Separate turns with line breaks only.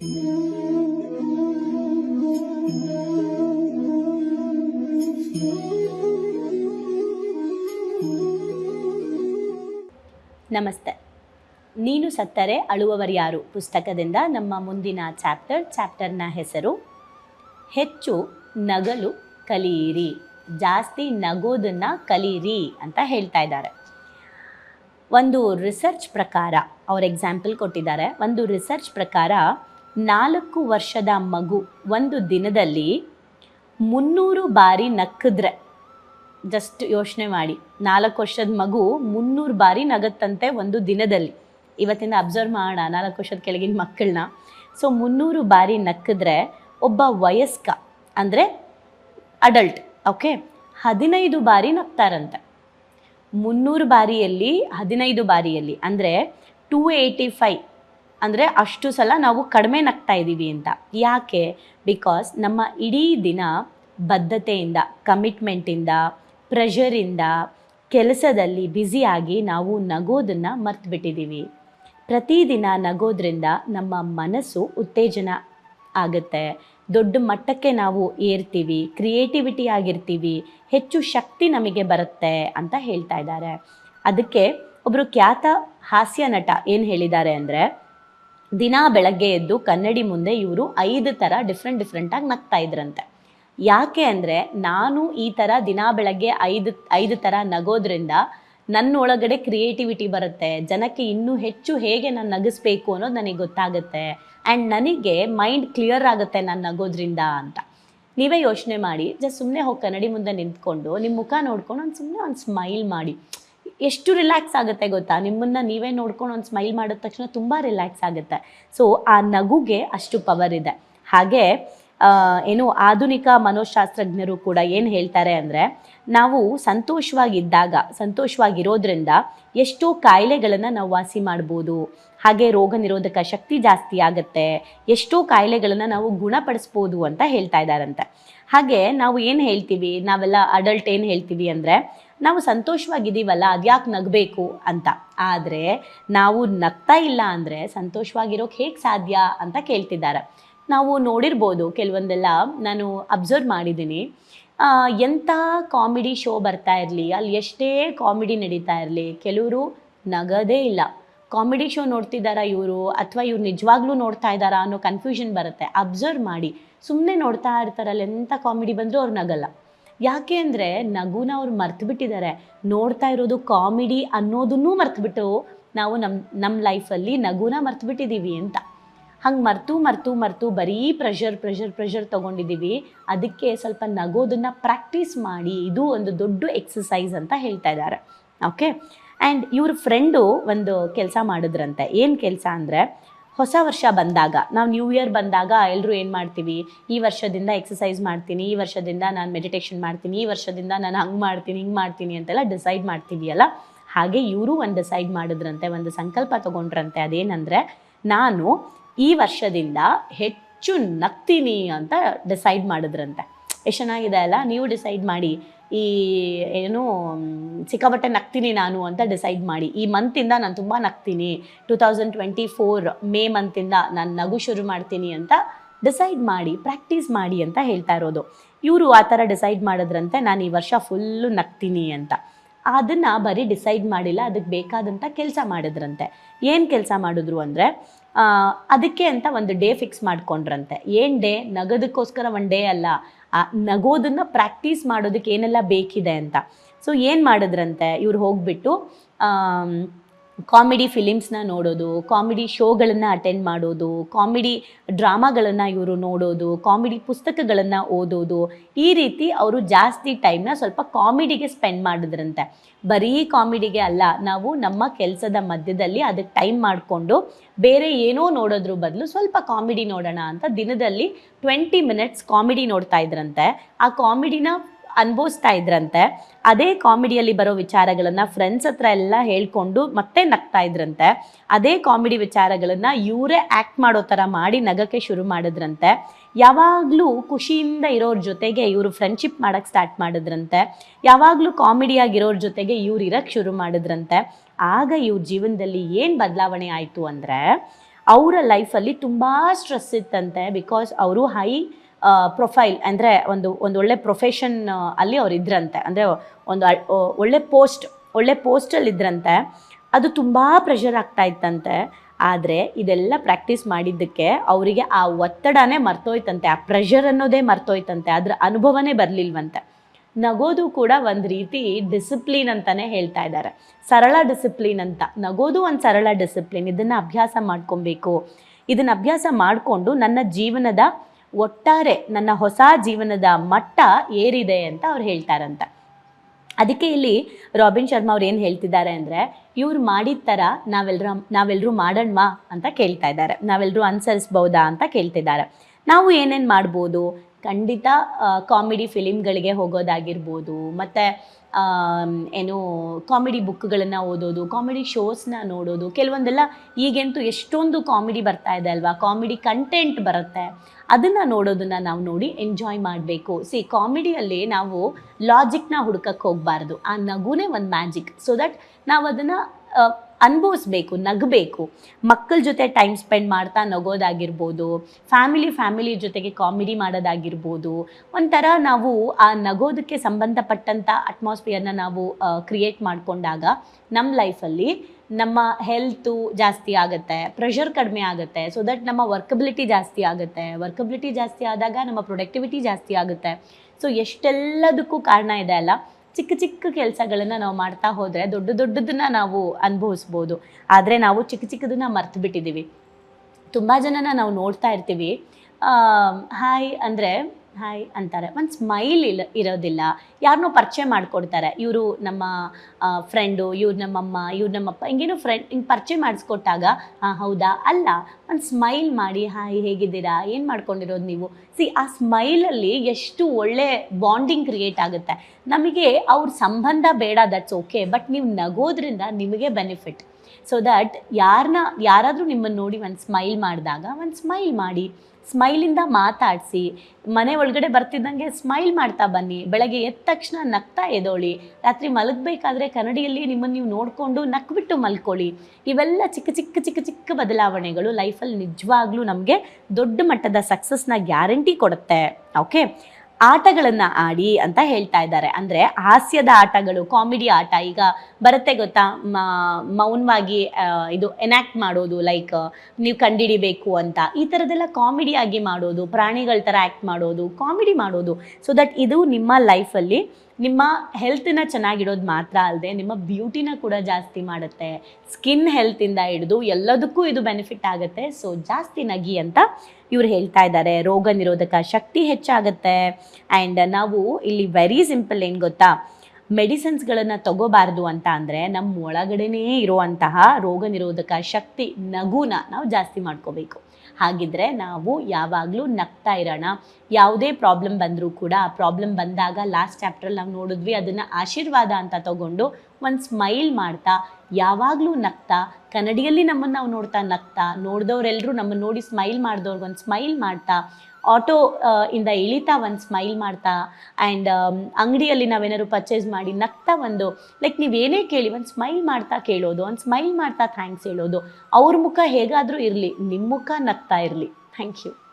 ನಮಸ್ತೆ. ನೀನು ಸತ್ತರೆ ಅಳುವವರ್ಯಾರು ಪುಸ್ತಕದಿಂದ ನಮ್ಮ ಮುಂದಿನ ಚಾಪ್ಟರ್, ಚಾಪ್ಟರ್ನ ಹೆಸರು, ಹೆಚ್ಚು ನಗಲು ಕಲಿಯಿರಿ ಜಾಸ್ತಿ ನಗೋದನ್ನು ಕಲಿಯಿರಿ ಅಂತ ಹೇಳ್ತಾ ಇದ್ದಾರೆ. ಒಂದು ರಿಸರ್ಚ್ ಪ್ರಕಾರ, ಅವ್ರ ಎಕ್ಸಾಂಪಲ್ ಕೊಟ್ಟಿದ್ದಾರೆ. ಒಂದು ರಿಸರ್ಚ್ ಪ್ರಕಾರ ನಾಲ್ಕು ವರ್ಷದ ಮಗು ಒಂದು ದಿನದಲ್ಲಿ ಮುನ್ನೂರು ಬಾರಿ ನಕ್ಕಿದ್ರೆ. ಜಸ್ಟ್ ಯೋಚನೆ ಮಾಡಿ. ನಾಲ್ಕು ವರ್ಷದ ಮಗು ಮುನ್ನೂರು ಬಾರಿ ನಗತ್ತಂತೆ ಒಂದು ದಿನದಲ್ಲಿ. ಇವತ್ತಿಂದ ಅಬ್ಸರ್ವ್ ಮಾಡೋಣ ನಾಲ್ಕು ವರ್ಷದ ಕೆಳಗಿನ ಮಕ್ಕಳನ್ನ. ಸೊ ಮುನ್ನೂರು ಬಾರಿ ನಕ್ಕಿದ್ರೆ ಒಬ್ಬ ವಯಸ್ಕ, ಅಂದರೆ ಅಡಲ್ಟ್ ಓಕೆ ಹದಿನೈದು ಬಾರಿ ನಗ್ತಾರಂತೆ ಮುನ್ನೂರು ಬಾರಿಯಲ್ಲಿ, ಹದಿನೈದು ಬಾರಿಯಲ್ಲಿ, ಅಂದರೆ ಟೂ ಏಯ್ಟಿ ಫೈ ಅಂದರೆ ಅಷ್ಟು ಸಲ ನಾವು ಕಡಿಮೆ ನಗ್ತಾ ಇದ್ದೀವಿ ಅಂತ. ಯಾಕೆ? ಬಿಕಾಸ್ ನಮ್ಮ ಇಡೀ ದಿನ ಬದ್ಧತೆಯಿಂದ ಕಮಿಟ್ಮೆಂಟಿಂದ ಪ್ರೆಷರಿಂದ ಕೆಲಸದಲ್ಲಿ ಬ್ಯುಸಿಯಾಗಿ ನಾವು ನಗೋದನ್ನು ಮರ್ತುಬಿಟ್ಟಿದ್ದೀವಿ. ಪ್ರತಿದಿನ ನಗೋದ್ರಿಂದ ನಮ್ಮ ಮನಸ್ಸು ಉತ್ತೇಜನ ಆಗುತ್ತೆ. ದೊಡ್ಡ ಮಟ್ಟಕ್ಕೆ ನಾವು ಏರ್ತೀವಿ ಕ್ರಿಯೇಟಿವಿಟಿ ಆಗಿರ್ತೀವಿ, ಹೆಚ್ಚು ಶಕ್ತಿ ನಮಗೆ ಬರುತ್ತೆ ಅಂತ ಹೇಳ್ತಾ ಇದ್ದಾರೆ. ಅದಕ್ಕೆ ಒಬ್ಬರು ಖ್ಯಾತ ಹಾಸ್ಯ ನಟ ಏನು ಹೇಳಿದ್ದಾರೆ ಅಂದರೆ ದಿನಾ ಬೆಳಗ್ಗೆ ಎದ್ದು ಕನ್ನಡಿ ಮುಂದೆ ಇವರು ಐದು ಥರ ಡಿಫ್ರೆಂಟ್ ಡಿಫ್ರೆಂಟಾಗಿ ನಗ್ತಾ ಇದ್ರಂತೆ. ಯಾಕೆ ಅಂದರೆ ನಾನು ಈ ಥರ ದಿನಾ ಬೆಳಗ್ಗೆ ಐದು ಐದು ಥರ ನಗೋದ್ರಿಂದ ನನ್ನ ಒಳಗಡೆ ಕ್ರಿಯೇಟಿವಿಟಿ ಬರುತ್ತೆ, ಜನಕ್ಕೆ ಇನ್ನೂ ಹೆಚ್ಚು ಹೇಗೆ ನಾನು ನಗಿಸ್ಬೇಕು ಅನ್ನೋದು ನನಗೆ ಗೊತ್ತಾಗುತ್ತೆ ಆ್ಯಂಡ್ ನನಗೆ ಮೈಂಡ್ ಕ್ಲಿಯರ್ ಆಗುತ್ತೆ ನಾನು ನಗೋದ್ರಿಂದ ಅಂತ. ನೀವೇ ಯೋಚನೆ ಮಾಡಿ, ಜಸ್ಟ್ ಸುಮ್ಮನೆ ಹೋಗಿ ಕನ್ನಡಿ ಮುಂದೆ ನಿಂತ್ಕೊಂಡು ನಿಮ್ಮ ಮುಖ ನೋಡ್ಕೊಂಡು ಒಂದು ಸುಮ್ಮನೆ ಒಂದು ಸ್ಮೈಲ್ ಮಾಡಿ. ಎಷ್ಟು ರಿಲ್ಯಾಕ್ಸ್ ಆಗುತ್ತೆ ಗೊತ್ತಾ? ನಿಮ್ಮನ್ನು ನೀವೇ ನೋಡ್ಕೊಂಡು ಒಂದು ಸ್ಮೈಲ್ ಮಾಡಿದ ತಕ್ಷಣ ತುಂಬ ರಿಲ್ಯಾಕ್ಸ್ ಆಗುತ್ತೆ. ಸೊ ಆ ನಗುಗೆ ಅಷ್ಟು ಪವರ್ ಇದೆ. ಹಾಗೆ ಏನು ಆಧುನಿಕ ಮನೋಶಾಸ್ತ್ರಜ್ಞರು ಕೂಡ ಏನು ಹೇಳ್ತಾರೆ ಅಂದರೆ, ನಾವು ಸಂತೋಷವಾಗಿದ್ದಾಗ, ಸಂತೋಷವಾಗಿರೋದ್ರಿಂದ ಎಷ್ಟೋ ಕಾಯಿಲೆಗಳನ್ನು ನಾವು ವಾಸಿ ಮಾಡ್ಬೋದು. ಹಾಗೆ ರೋಗ ನಿರೋಧಕ ಶಕ್ತಿ ಜಾಸ್ತಿ ಆಗುತ್ತೆ, ಎಷ್ಟೋ ಕಾಯಿಲೆಗಳನ್ನು ನಾವು ಗುಣಪಡಿಸ್ಬೋದು ಅಂತ ಹೇಳ್ತಾ ಇದ್ದಾರಂತೆ. ಹಾಗೆ ನಾವು ಏನು ಹೇಳ್ತೀವಿ? ನಾವೆಲ್ಲ ಅಡಲ್ಟ್ ಏನು ಹೇಳ್ತೀವಿ ಅಂದರೆ, ನಾವು ಸಂತೋಷವಾಗಿದ್ದೀವಲ್ಲ, ಅದ್ಯಾಕೆ ನಗಬೇಕು ಅಂತ. ಆದರೆ ನಾವು ನಗ್ತಾ ಇಲ್ಲ ಅಂದರೆ ಸಂತೋಷವಾಗಿರೋಕೆ ಹೇಗೆ ಸಾಧ್ಯ ಅಂತ ಕೇಳ್ತಿದ್ದಾರೆ. ನಾವು ನೋಡಿರ್ಬೋದು, ಕೆಲವೊಂದೆಲ್ಲ ನಾನು ಅಬ್ಸರ್ವ್ ಮಾಡಿದ್ದೀನಿ ಎಂಥ ಕಾಮಿಡಿ ಶೋ ಬರ್ತಾ ಇರಲಿ, ಅಲ್ಲಿ ಎಷ್ಟೇ ಕಾಮಿಡಿ ನಡೀತಾ ಇರಲಿ, ಕೆಲವರು ನಗದೇ ಇಲ್ಲ. ಕಾಮಿಡಿ ಶೋ ನೋಡ್ತಿದ್ದಾರಾ ಇವರು ಅಥವಾ ಇವ್ರು ನಿಜವಾಗ್ಲೂ ನೋಡ್ತಾ ಇದ್ದಾರಾ ಅನ್ನೋ ಕನ್ಫ್ಯೂಷನ್ ಬರುತ್ತೆ. ಅಬ್ಸರ್ವ್ ಮಾಡಿ. ಸುಮ್ಮನೆ ನೋಡ್ತಾ ಇರ್ತಾರಲ್ಲ ಎಂಥ ಕಾಮಿಡಿ ಬಂದರೂ ಅವ್ರು ನಗಲ್ಲ. ಯಾಕೆ ಅಂದರೆ ನಗುನ ಅವ್ರು ಮರ್ತು ಬಿಟ್ಟಿದ್ದಾರೆ ನೋಡ್ತಾ ಇರೋದು ಕಾಮಿಡಿ ಅನ್ನೋದನ್ನೂ ಮರ್ತ್ಬಿಟ್ಟು ನಾವು ನಮ್ಮ ನಮ್ಮ ಲೈಫಲ್ಲಿ ನಗುನ ಮರ್ತು ಬಿಟ್ಟಿದ್ದೀವಿ ಅಂತ. ಹಂಗೆ ಮರ್ತು ಮರ್ತು ಮರ್ತು ಬರೀ ಪ್ರೆಷರ್ ಪ್ರೆಷರ್ ಪ್ರೆಷರ್ ತೊಗೊಂಡಿದ್ದೀವಿ ಅದಕ್ಕೆ ಸ್ವಲ್ಪ ನಗೋದನ್ನು ಪ್ರಾಕ್ಟೀಸ್ ಮಾಡಿ. ಇದು ಒಂದು ದೊಡ್ಡ ಎಕ್ಸಸೈಸ್ ಅಂತ ಹೇಳ್ತಾ ಇದ್ದಾರೆ ಓಕೆ ಆ್ಯಂಡ್ ಇವ್ರ ಫ್ರೆಂಡು ಒಂದು ಕೆಲಸ ಮಾಡಿದ್ರಂತೆ. ಏನು ಕೆಲಸ ಅಂದರೆ, ಹೊಸ ವರ್ಷ ಬಂದಾಗ, ನಾವು ನ್ಯೂ ಇಯರ್ ಬಂದಾಗ ಎಲ್ಲರೂ ಏನು ಮಾಡ್ತೀವಿ? ಈ ವರ್ಷದಿಂದ ಎಕ್ಸಸೈಸ್ ಮಾಡ್ತೀನಿ, ಈ ವರ್ಷದಿಂದ ನಾನು ಮೆಡಿಟೇಷನ್ ಮಾಡ್ತೀನಿ, ಈ ವರ್ಷದಿಂದ ನಾನು ಹಂಗೆ ಮಾಡ್ತೀನಿ, ಹಿಂಗೆ ಮಾಡ್ತೀನಿ ಅಂತೆಲ್ಲ ಡಿಸೈಡ್ ಮಾಡ್ತೀವಿ ಅಲ್ಲ ಹಾಗೆ ಇವರು ಒಂದು ಡಿಸೈಡ್ ಮಾಡಿದ್ರಂತೆ, ಒಂದು ಸಂಕಲ್ಪ ತಗೊಂಡ್ರಂತೆ. ಅದೇನಂದರೆ, ನಾನು ಈ ವರ್ಷದಿಂದ ಹೆಚ್ಚು ನಗ್ತೀನಿ ಅಂತ ಡಿಸೈಡ್ ಮಾಡಿದ್ರಂತೆ. ಎಷ್ಟು ಚೆನ್ನಾಗಿದೆ ಅಲ್ಲ? ನೀವು ಡಿಸೈಡ್ ಮಾಡಿ. ಈ ಏನು ಸಿಕ್ಕಾಪಟ್ಟೆ ನಗ್ತೀನಿ ನಾನು ಅಂತ ಡಿಸೈಡ್ ಮಾಡಿ. ಈ ಮಂತಿಂದ ನಾನು ತುಂಬ ನಗ್ತೀನಿ. Two thousand twenty four May ಮಂತಿಂದ ನಾನು ನಗು ಶುರು ಮಾಡ್ತೀನಿ ಅಂತ ಡಿಸೈಡ್ ಮಾಡಿ ಪ್ರಾಕ್ಟೀಸ್ ಮಾಡಿ ಅಂತ ಹೇಳ್ತಾ ಇರೋದು. ಇವರು ಆ ಥರ ಡಿಸೈಡ್ ಮಾಡಿದ್ರಂತೆ ನಾನು ಈ ವರ್ಷ ಫುಲ್ಲು ನಗ್ತೀನಿ ಅಂತ. ಅದನ್ನು ಬರೀ ಡಿಸೈಡ್ ಮಾಡಿಲ್ಲ ಅದಕ್ಕೆ ಬೇಕಾದಂಥ ಕೆಲಸ ಮಾಡಿದ್ರಂತೆ. ಏನು ಕೆಲಸ ಮಾಡಿದ್ರು ಅಂದರೆ ಅದಕ್ಕೆ ಅಂತ ಒಂದು ಡೇ ಫಿಕ್ಸ್ ಮಾಡ್ಕೊಂಡ್ರಂತೆ. ಏನು ಡೇ ನಗೋದಕ್ಕೋಸ್ಕರ ಒಂದು ಡೇ ಅಲ್ಲ. ನಗೋದನ್ನು ಪ್ರಾಕ್ಟೀಸ್ ಮಾಡೋದಕ್ಕೆ ಏನೆಲ್ಲ ಬೇಕಿದೆ ಅಂತ. ಸೊ ಏನು ಮಾಡಿದ್ರಂತೆ? ಇವ್ರು ಹೋಗ್ಬಿಟ್ಟು ಕಾಮಿಡಿ ಫಿಲಿಮ್ಸ್ನ ನೋಡೋದು, ಕಾಮಿಡಿ ಶೋಗಳನ್ನು ಅಟೆಂಡ್ ಮಾಡೋದು, ಕಾಮಿಡಿ ಡ್ರಾಮಾಗಳನ್ನು ಇವರು ನೋಡೋದು, ಕಾಮಿಡಿ ಪುಸ್ತಕಗಳನ್ನು ಓದೋದು, ಈ ರೀತಿ ಅವರು ಜಾಸ್ತಿ ಟೈಮ್ನ ಸ್ವಲ್ಪ ಕಾಮಿಡಿಗೆ ಸ್ಪೆಂಡ್ ಮಾಡಿದ್ರಂತೆ. ಬರೀ ಕಾಮಿಡಿಗೆ ಅಲ್ಲ, ನಾವು ನಮ್ಮ ಕೆಲಸದ ಮಧ್ಯದಲ್ಲಿ ಅದಕ್ಕೆ ಟೈಮ್ ಮಾಡಿಕೊಂಡು ಬೇರೆ ಏನೋ ನೋಡೋದ್ರ ಬದಲು ಸ್ವಲ್ಪ ಕಾಮಿಡಿ ನೋಡೋಣ ಅಂತ ದಿನದಲ್ಲಿ ಟ್ವೆಂಟಿ ಮಿನಿಟ್ಸ್ ಕಾಮಿಡಿ ನೋಡ್ತಾ ಇದ್ರಂತೆ. ಆ ಕಾಮಿಡಿನ ಅನುಭವಿಸ್ತಾ ಇದ್ರಂತೆ. ಅದೇ ಕಾಮಿಡಿಯಲ್ಲಿ ಬರೋ ವಿಚಾರಗಳನ್ನು ಫ್ರೆಂಡ್ಸ್ ಹತ್ರ ಎಲ್ಲ ಹೇಳ್ಕೊಂಡು ಮತ್ತೆ ನಗ್ತಾ ಇದ್ರಂತೆ. ಅದೇ ಕಾಮಿಡಿ ವಿಚಾರಗಳನ್ನು ಇವರೇ ಆ್ಯಕ್ಟ್ ಮಾಡೋ ಥರ ಮಾಡಿ ನಗಕ್ಕೆ ಶುರು ಮಾಡಿದ್ರಂತೆ. ಯಾವಾಗಲೂ ಖುಷಿಯಿಂದ ಇರೋರ ಜೊತೆಗೆ ಇವರು ಫ್ರೆಂಡ್ಶಿಪ್ ಮಾಡೋಕ್ಕೆ ಸ್ಟಾರ್ಟ್ ಮಾಡಿದ್ರಂತೆ. ಯಾವಾಗಲೂ ಕಾಮಿಡಿಯಾಗಿರೋರ ಜೊತೆಗೆ ಇವ್ರು ಇರೋಕ್ಕೆ ಶುರು ಮಾಡಿದ್ರಂತೆ. ಆಗ ಇವ್ರ ಜೀವನದಲ್ಲಿ ಏನು ಬದಲಾವಣೆ ಆಯಿತು ಅಂದರೆ, ಅವರ ಲೈಫಲ್ಲಿ ತುಂಬ ಸ್ಟ್ರೆಸ್ ಇತ್ತಂತೆ ಬಿಕಾಸ್ ಅವರು ಹೈ ಪ್ರೊಫೈಲ್ ಅಂದರೆ ಒಂದು ಒಂದು ಒಳ್ಳೆ ಪ್ರೊಫೆಷನ್ ಅಲ್ಲಿ ಅವ್ರು ಇದ್ರಂತೆ. ಅಂದರೆ ಒಂದು ಒಳ್ಳೆ ಪೋಸ್ಟ್ ಒಳ್ಳೆ ಪೋಸ್ಟಲ್ಲಿ ಇದ್ರಂತೆ. ಅದು ತುಂಬ ಪ್ರೆಷರ್ ಆಗ್ತಾ ಇತ್ತಂತೆ. ಆದರೆ ಇದೆಲ್ಲ ಪ್ರಾಕ್ಟೀಸ್ ಮಾಡಿದ್ದಕ್ಕೆ ಅವರಿಗೆ ಆ ಒತ್ತಡನೇ ಮರ್ತೋಯ್ತಂತೆ. ಆ ಪ್ರೆಷರ್ ಅನ್ನೋದೇ ಮರ್ತೋಯ್ತಂತೆ. ಅದರ ಅನುಭವನೇ ಬರಲಿಲ್ವಂತೆ. ನಗೋದು ಕೂಡ ಒಂದು ರೀತಿ ಡಿಸಿಪ್ಲಿನ್ ಅಂತಲೇ ಹೇಳ್ತಾ ಇದ್ದಾರೆ ಸರಳ ಡಿಸಿಪ್ಲಿನ್ ಅಂತ. ನಗೋದು ಒಂದು ಸರಳ ಡಿಸಿಪ್ಲಿನ್ ಇದನ್ನು ಅಭ್ಯಾಸ ಮಾಡ್ಕೊಬೇಕು. ಇದನ್ನು ಅಭ್ಯಾಸ ಮಾಡಿಕೊಂಡು ನನ್ನ ಜೀವನದ ಒಟ್ಟಾರೆ ನನ್ನ ಹೊಸ ಜೀವನದ ಮಟ್ಟ ಏರಿದೆ ಅಂತ ಅವ್ರು ಹೇಳ್ತಾರಂತ. ಅದಕ್ಕೆ ಇಲ್ಲಿ ರಾಬಿನ್ ಶರ್ಮಾ ಅವ್ರು ಏನು ಹೇಳ್ತಿದ್ದಾರೆ ಅಂದರೆ, ಇವ್ರು ಮಾಡಿದ ಥರ ನಾವೆಲ್ಲರೂ ನಾವೆಲ್ಲರೂ ಮಾಡೋಣ ಅಂತ ಕೇಳ್ತಾ ಇದ್ದಾರೆ. ನಾವೆಲ್ಲರೂ ಅನುಸರಿಸ್ಬೋದಾ ಅಂತ ಕೇಳ್ತಿದ್ದಾರೆ. ನಾವು ಏನೇನು ಮಾಡ್ಬೋದು? ಖಂಡಿತ ಕಾಮಿಡಿ ಫಿಲಿಮ್ಗಳಿಗೆ ಹೋಗೋದಾಗಿರ್ಬೋದು, ಮತ್ತು ಏನು ಕಾಮಿಡಿ ಬುಕ್ಗಳನ್ನು ಓದೋದು ಕಾಮಿಡಿ ಶೋಸ್ನ ನೋಡೋದು, ಕೆಲವೊಂದೆಲ್ಲ ಈಗಂತೂ ಎಷ್ಟೊಂದು ಕಾಮಿಡಿ ಬರ್ತಾ ಇದೆ ಅಲ್ವಾ? ಕಾಮಿಡಿ ಕಂಟೆಂಟ್ ಬರುತ್ತೆ. ಅದನ್ನು ನೋಡೋದನ್ನು ನಾವು ನೋಡಿ ಎಂಜಾಯ್ ಮಾಡಬೇಕು. ಸಿ ಕಾಮಿಡಿಯಲ್ಲಿ ನಾವು ಲಾಜಿಕ್ನ ಹುಡುಕಕ್ಕೆ ಹೋಗಬಾರ್ದು. ಆ ನಗುನೇ ಒಂದು ಮ್ಯಾಜಿಕ್ ಸೊ ದಟ್ ನಾವು ಅದನ್ನು ಅನುಭವಿಸ್ಬೇಕು, ನಗಬೇಕು. ಮಕ್ಕಳ ಜೊತೆ ಟೈಮ್ ಸ್ಪೆಂಡ್ ಮಾಡ್ತಾ ನಗೋದಾಗಿರ್ಬೋದು ಫ್ಯಾಮಿಲಿ ಫ್ಯಾಮಿಲಿ ಜೊತೆಗೆ ಕಾಮಿಡಿ ಮಾಡೋದಾಗಿರ್ಬೋದು, ಒಂಥರ ನಾವು ಆ ನಗೋದಕ್ಕೆ ಸಂಬಂಧಪಟ್ಟಂಥ ಅಟ್ಮಾಸ್ಫಿಯರ್ನ ನಾವು ಕ್ರಿಯೇಟ್ ಮಾಡಿಕೊಂಡಾಗ ನಮ್ಮ ಲೈಫಲ್ಲಿ ನಮ್ಮ ಹೆಲ್ತು ಜಾಸ್ತಿ ಆಗುತ್ತೆ ಪ್ರೆಷರ್ ಕಡಿಮೆ ಆಗುತ್ತೆ ಸೊ ದಟ್ ನಮ್ಮ ವರ್ಕಬಿಲಿಟಿ ಜಾಸ್ತಿ ಆಗುತ್ತೆ. ವರ್ಕಬಿಲಿಟಿ ಜಾಸ್ತಿ ಆದಾಗ ನಮ್ಮ ಪ್ರೊಡಕ್ಟಿವಿಟಿ ಜಾಸ್ತಿ ಆಗುತ್ತೆ. ಸೊ ಎಷ್ಟೆಲ್ಲದಕ್ಕೂ ಕಾರಣ ಇದೆ ಅಲ್ಲ? ಚಿಕ್ಕ ಚಿಕ್ಕ ಕೆಲಸಗಳನ್ನು ನಾವು ಮಾಡ್ತಾ ಹೋದರೆ ದೊಡ್ಡ ದೊಡ್ಡದನ್ನ ನಾವು ಅನುಭವಿಸ್ಬೋದು. ಆದರೆ ನಾವು ಚಿಕ್ಕ ಚಿಕ್ಕದನ್ನ ಮರ್ತು ಬಿಟ್ಟಿದ್ದೀವಿ ತುಂಬ ಜನನ ನಾವು ನೋಡ್ತಾ ಇರ್ತೀವಿ. ಹಾಯ್ ಅಂದರೆ ಹಾಯ್ ಅಂತಾರೆ. ಒಂದು ಸ್ಮೈಲ್ ಇಲ್ಲ ಇರೋದಿಲ್ಲ. ಯಾರನ್ನೂ ಪರಿಚಯ ಮಾಡಿಕೊಡ್ತಾರೆ. ಇವರು ನಮ್ಮ ಫ್ರೆಂಡು ಇವ್ರು ನಮ್ಮಮ್ಮ ಇವ್ರು ನಮ್ಮಪ್ಪ ಹಿಂಗೇನು ಫ್ರೆಂಡ್ ಹಿಂಗೆ ಪರಿಚಯ ಮಾಡಿಸ್ಕೊಟ್ಟಾಗ, ಹಾಂ, ಹೌದಾ? ಅಲ್ಲ, ಒಂದು ಸ್ಮೈಲ್ ಮಾಡಿ ಹಾಯ್ ಹೇಗಿದ್ದೀರಾ? ಏನು ಮಾಡ್ಕೊಂಡಿರೋದು ನೀವು? ಸಿ ಆ ಸ್ಮೈಲಲ್ಲಿ ಎಷ್ಟು ಒಳ್ಳೆ ಬಾಂಡಿಂಗ್ ಕ್ರಿಯೇಟ್ ಆಗುತ್ತೆ. ನಮಗೆ ಅವ್ರ ಸಂಬಂಧ ಬೇಡ ದಟ್ಸ್ ಓಕೆ ಬಟ್ ನೀವು ನಗೋದ್ರಿಂದ ನಿಮಗೆ ಬೆನಿಫಿಟ್ ಸೊ ದಟ್ ಯಾರನ್ನ ಯಾರಾದರೂ ನಿಮ್ಮನ್ನು ನೋಡಿ ಒಂದು ಸ್ಮೈಲ್ ಮಾಡಿದಾಗ ಒಂದು ಸ್ಮೈಲ್ ಮಾಡಿ ಸ್ಮೈಲಿಂದ ಮಾತಾಡಿಸಿ, ಮನೆ ಒಳಗಡೆ ಬರ್ತಿದ್ದಂಗೆ ಸ್ಮೈಲ್ ಮಾಡ್ತಾ ಬನ್ನಿ. ಬೆಳಗ್ಗೆ ಎದ್ದ ತಕ್ಷಣ ನಗ್ತಾ ಎದೋಳಿ. ರಾತ್ರಿ ಮಲಗಬೇಕಾದ್ರೆ ಕನ್ನಡಿಯಲ್ಲಿ ನಿಮ್ಮನ್ನು ನೀವು ನೋಡಿಕೊಂಡು ನಕ್ಬಿಟ್ಟು ಮಲ್ಕೊಳ್ಳಿ. ಇವೆಲ್ಲ ಚಿಕ್ಕ ಚಿಕ್ಕ ಚಿಕ್ಕ ಚಿಕ್ಕ ಬದಲಾವಣೆಗಳು ಲೈಫಲ್ಲಿ ನಿಜವಾಗ್ಲೂ ನಮಗೆ ದೊಡ್ಡ ಮಟ್ಟದ ಸಕ್ಸಸ್ನ ಗ್ಯಾರಂಟಿ ಕೊಡುತ್ತೆ. ಓಕೆ ಆಟಗಳನ್ನು ಆಡಿ ಅಂತ ಹೇಳ್ತಾ ಇದ್ದಾರೆ. ಅಂದರೆ ಹಾಸ್ಯದ ಆಟಗಳು, ಕಾಮಿಡಿ ಆಟ, ಈಗ ಬರುತ್ತೆ ಗೊತ್ತಾ? ಮೌನವಾಗಿ ಇದು ಎನ್ಯಾಕ್ಟ್ ಮಾಡೋದು ಲೈಕ್ ನೀವು ಕಂಡಿಡಿಬೇಕು ಅಂತ. ಈ ಥರದ್ದೆಲ್ಲ ಕಾಮಿಡಿಯಾಗಿ ಮಾಡೋದು, ಪ್ರಾಣಿಗಳ ಥರ ಆ್ಯಕ್ಟ್ ಮಾಡೋದು, ಕಾಮಿಡಿ ಮಾಡೋದು. ಸೊ ದಟ್ ಇದು ನಿಮ್ಮ ಲೈಫಲ್ಲಿ ನಿಮ್ಮ ಹೆಲ್ತನ್ನ ಚೆನ್ನಾಗಿಡೋದು ಮಾತ್ರ ಅಲ್ಲದೆ ನಿಮ್ಮ ಬ್ಯೂಟಿನ ಕೂಡ ಜಾಸ್ತಿ ಮಾಡುತ್ತೆ. ಸ್ಕಿನ್ ಹೆಲ್ತಿಂದ ಹಿಡಿದು ಎಲ್ಲದಕ್ಕೂ ಇದು ಬೆನಿಫಿಟ್ ಆಗುತ್ತೆ. ಸೊ ಜಾಸ್ತಿ ನಗಿ ಅಂತ ಇವ್ರು ಹೇಳ್ತಾ ಇದ್ದಾರೆ, ರೋಗ ನಿರೋಧಕ ಶಕ್ತಿ ಹೆಚ್ಚಾಗುತ್ತೆ ಆ್ಯಂಡ್ ನಾವು ಇಲ್ಲಿ ವೆರಿ ಸಿಂಪಲ್ ಏನು ಗೊತ್ತಾ? ಮೆಡಿಸಿನ್ಸ್ಗಳನ್ನು ತಗೋಬಾರ್ದು ಅಂತ ಅಂದರೆ ನಮ್ಮ ಒಳಗಡೆನೇ ಇರುವಂತಹ ರೋಗ ನಿರೋಧಕ ಶಕ್ತಿ ನಗುನ ನಾವು ಜಾಸ್ತಿ ಮಾಡ್ಕೋಬೇಕು. ಹಾಗಿದ್ರೆ ನಾವು ಯಾವಾಗಲೂ ನಗ್ತಾ ಇರೋಣ. ಯಾವುದೇ ಪ್ರಾಬ್ಲಮ್ ಬಂದರೂ ಕೂಡ ಆ ಪ್ರಾಬ್ಲಮ್ ಬಂದಾಗ ಲಾಸ್ಟ್ ಚಾಪ್ಟ್ರಲ್ಲಿ ನಾವು ನೋಡಿದ್ವಿ, ಅದನ್ನು ಆಶೀರ್ವಾದ ಅಂತ ತಗೊಂಡು ಒಂದು ಸ್ಮೈಲ್ ಮಾಡ್ತಾ, ಯಾವಾಗಲೂ ನಗ್ತಾ, ಕನ್ನಡಿಯಲ್ಲಿ ನಮ್ಮನ್ನು ನಾವು ನೋಡ್ತಾ ನಗ್ತಾ ನೋಡಿದವರೆಲ್ಲರೂ ನಮ್ಮನ್ನು ನೋಡಿ ಸ್ಮೈಲ್ ಮಾಡಿದವ್ರಿಗೆ ಒಂದು ಸ್ಮೈಲ್ ಮಾಡ್ತಾ ಆಟೋ ಇಂದ ಇಳಿತಾ ಒಂದು ಸ್ಮೈಲ್ ಮಾಡ್ತಾ ಆ್ಯಂಡ್ ಅಂಗಡಿಯಲ್ಲಿ ನಾವೇನಾದ್ರು ಪರ್ಚೇಸ್ ಮಾಡಿ ನಗ್ತಾ ಒಂದು ಲೈಕ್ ನೀವೇನೇ ಕೇಳಿ ಒಂದು ಸ್ಮೈಲ್ ಮಾಡ್ತಾ ಕೇಳೋದು, ಒಂದು ಸ್ಮೈಲ್ ಮಾಡ್ತಾ ಥ್ಯಾಂಕ್ಸ್ ಹೇಳೋದು, ಅವ್ರ ಮುಖ ಹೇಗಾದರೂ ಇರಲಿ ನಿಮ್ಮ ಮುಖ ನಗ್ತಾ ಇರಲಿ. Thank you